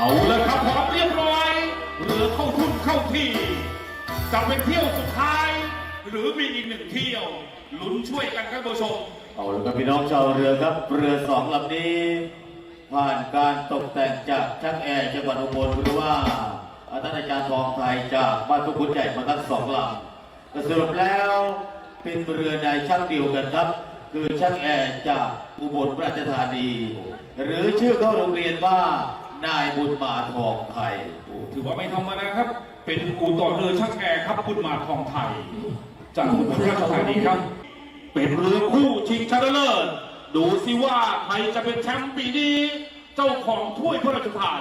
เอาละครับพร้อมเรียบร้อยเรือเข้าทุ่นเข้าที่ จะเป็นเที่ยวสุดท้าย หรือมีอีกหนึ่งเที่ยวลุ้นช่วยกันครับผู้ชมเอาละครับพี่น้องชาวเรือครับ เรือสองลำนี้ ผ่านการตกแต่งจากช่างแอร์จังหวัดอุบลหรือว่าอาจารย์อาจารย์ทองไทยจากบ้านทุกขุนใหญ่มาทั้งสองลำแต่สรุปแล้วเป็นเรือในช่างเดียวกันครับ คือช่างแอร์จากอุบลราชธานี หรือชื่อเข้าโรงเรียนว่า นายบุญมาทองไทยถือว่าไม่ธรรมดาครับ เป็นอู่ต่อเรือช่างแอร์ครับคุณมาทองไทย จากอุบลราชธานีครับ เป็นเรือคู่ชิงชนะเลิศดูสิว่าใครจะเป็นแชมป์ปีนี้ เจ้าของถ้วยพระราชทาน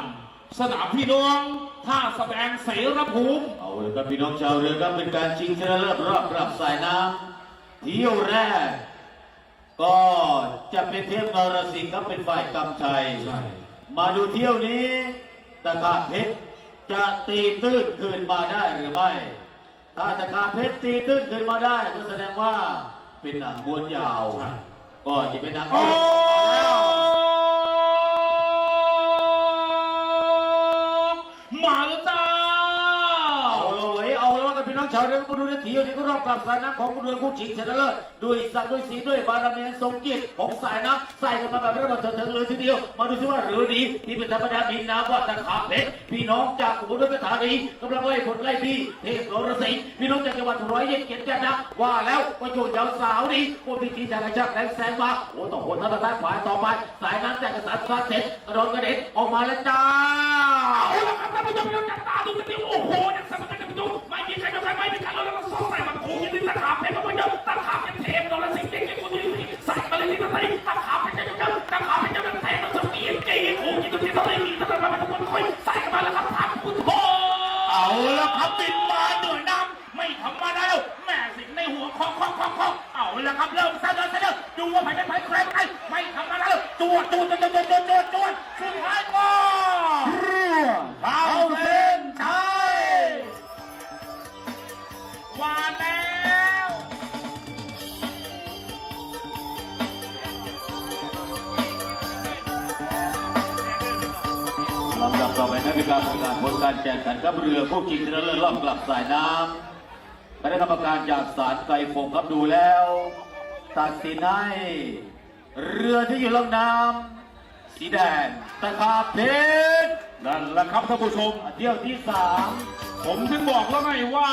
สนามพี่น้องท่าแสดงเสรภูมิเอาเลยครับพี่น้องชาวเรือครับเป็นการชิงชนะเลิศรอบปรับสายน้ำเที่ยวแรก ก็จะเป็นเทพนรสิงห์ครับเป็นฝ่ายกำชัยใช่ มาดูเที่ยวนี้ตะขาบเพชรจะตีตื้นคืนมาได้หรือไม่ ถ้าตะขาบเพชรตีตื้นคืนมาได้ก็แสดงว่าเป็นหนังม้วนยาวใช่ก็จะเป็นหนังโอ้ ชาวเรือมาดูในเที่ยวนี้ก็รอบกลับสายน้ำของเรือคู่ชิงชนะเลิศด้วยสักดิ์ด้วยสีด้วยบารมีนทรงเกียรติของสายน้ำใส่กันมาแบบระเบิดเถิดเทิงเลยทีเดียว มาดูซิว่าเรือนี้ที่เป็นธรรมดามีนามว่าตะขาเพชรพี่น้องจากอุบลราชธานีกำลังไล่ผลไล่พี่เทพนรสิงพี่น้องจากจังหวัดร้อยเอ็ดเกียรติจันทร์นะว่าแล้วว่าโยนยาวสาวนี้บนพิธีจากกระชักแรงแสงมาโอ้ต่อคนท่านประธานฝ่าต่อไปสายน้ำจากกษัตริย์ฟาเสร็จกระโดดกระเด็นออกมาแล้วจ้า จวดจวดจวดจวดจวดจวดจวดสุดท้ายก็เข้าเส้นชัยมาแล้วลำดับต่อไปนักการประกาศผลการแข่งขันกับเรือผู้ชิงชนะเลิศรอบกลับสายน้ำคณะกรรมการจากศาลไกลฟงครับดูแล้ว ตัดสินให้ เรือที่อยู่ลำน้ำสีแดงตะขาบเพชรนั่นแหละครับท่านผู้ชม เที่ยวที่สามผมถึงบอกแล้วไงว่า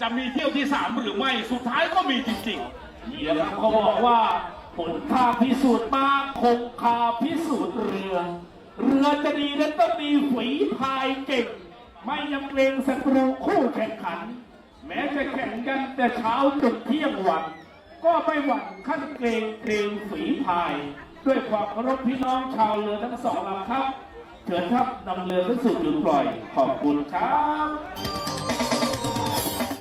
จะมีเที่ยวที่สามหรือไม่สุดท้ายก็มีจริงๆเดี๋ยวเขาบอกว่า ผลทาพิสูจน์มาคงคาพิสูจน์เรือ เรือจะดีนั้นต้องมีฝีพายเก่ง ไม่ยำเกรงศัตรูคู่แข่งขัน แม้จะแข่งกันแต่เช้าจนเที่ยงวัน ก็ไม่หวั่นขั้นเกรงเกรงฝีพาย ด้วยความเคารพพี่น้องชาวเรือทั้งสองลำครับเชิญครับนำเรือขึ้นสู่จุดปล่อย ขอบคุณครับ